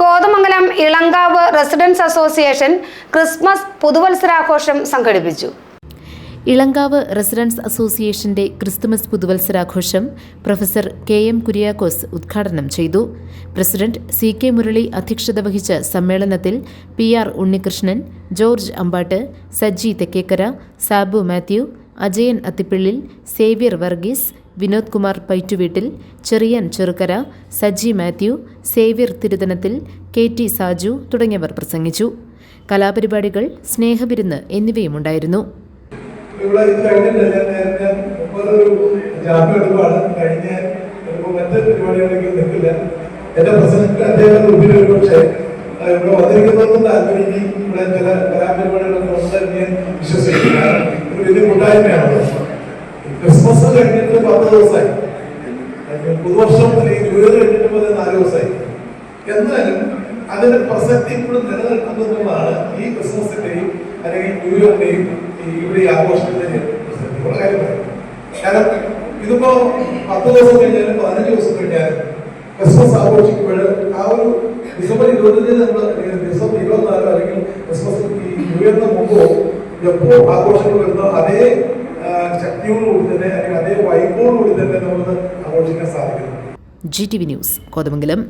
Kothamangalam Elankavu residence association Christmas പുതുവത്സരാഘോഷം സംഘടിപ്പിച്ചു. Elankavu residence അസോസിയേഷന്റെ Christmas പുതുവത്സരാഘോഷം പ്രൊഫസർ കെ എം കുര്യാക്കോസ് ഉദ്ഘാടനം ചെയ്തു. പ്രസിഡന്റ് സി കെ മുരളി അധ്യക്ഷത വഹിച്ച സമ്മേളനത്തിൽ P R Unnikrishnan George Ambattu Saji Thekkekara Sabu Mathew Ajayan Athippillil Xavier Varghese Vinod Kumar Paituveettil Cherian Cherukkara Saji Mathew Xavier Thiruthanathil K T Saju തുടങ്ങിയവർ പ്രസംഗിച്ചു. കലാപരിപാടികൾ സ്നേഹവിരുന്ന് എന്നിവയുമുണ്ടായിരുന്നു. ഉണ്ടായിരുന്നു എന്റെ പ്രസംഗത്തിൽ അദ്ദേഹം മുമ്പിൽ ഒരു പക്ഷേ ഇവിടെ വന്നിരിക്കുന്നതൊന്നും താല്പര്യം ഇനി ഇവിടെ ചില കലാപരിപാടികളൊക്കെ ഉണ്ട് എന്ന് ഞാൻ വിശ്വസിക്കുന്നു വലിയ കൂട്ടായ്മയാണ് ക്രിസ്മസ് കഴിഞ്ഞിട്ട് പത്ത് ദിവസമായി. അല്ലെങ്കിൽ പുതുവർഷം അല്ലെങ്കിൽ ന്യൂ ഇയർ കഴിഞ്ഞിട്ട് പതിനാല് നാല് ദിവസമായി. എന്നാലും അതിന്റെ പ്രസക്തി ഇപ്പോഴും നിലനിൽക്കുന്നതാണ് ഈ ക്രിസ്മസിന്റെയും അല്ലെങ്കിൽ ന്യൂ ഇവിടെ ഈ ആഘോഷത്തിന്റെയും പ്രസക്തി. ഉള്ള പറയാം. കാരണം ഇതിപ്പോ പത്ത് ദിവസം കഴിഞ്ഞാലും പതിനഞ്ച് ദിവസം കഴിഞ്ഞാലും ക്രിസ്മസ് ആഘോഷിക്കുമ്പോൾ ആ ഒരു ഡിസംബർ ഇരുപത്തഞ്ച് നമ്മൾ ഡിസംബർ ഇരുപത്തിനാലോ അല്ലെങ്കിൽ ക്രിസ്മസ് ഈ ന്യൂ ഇയറിന് മുമ്പോ എപ്പോ ആഘോഷങ്ങൾ വരുന്നോ അതേ ശക്തിയോടുകൂടി തന്നെ അല്ലെങ്കിൽ അതേ വൈബോടുകൂടി തന്നെ നമുക്ക് ആഘോഷിക്കാൻ സാധിക്കുന്നു. G T V news Kothamangalam.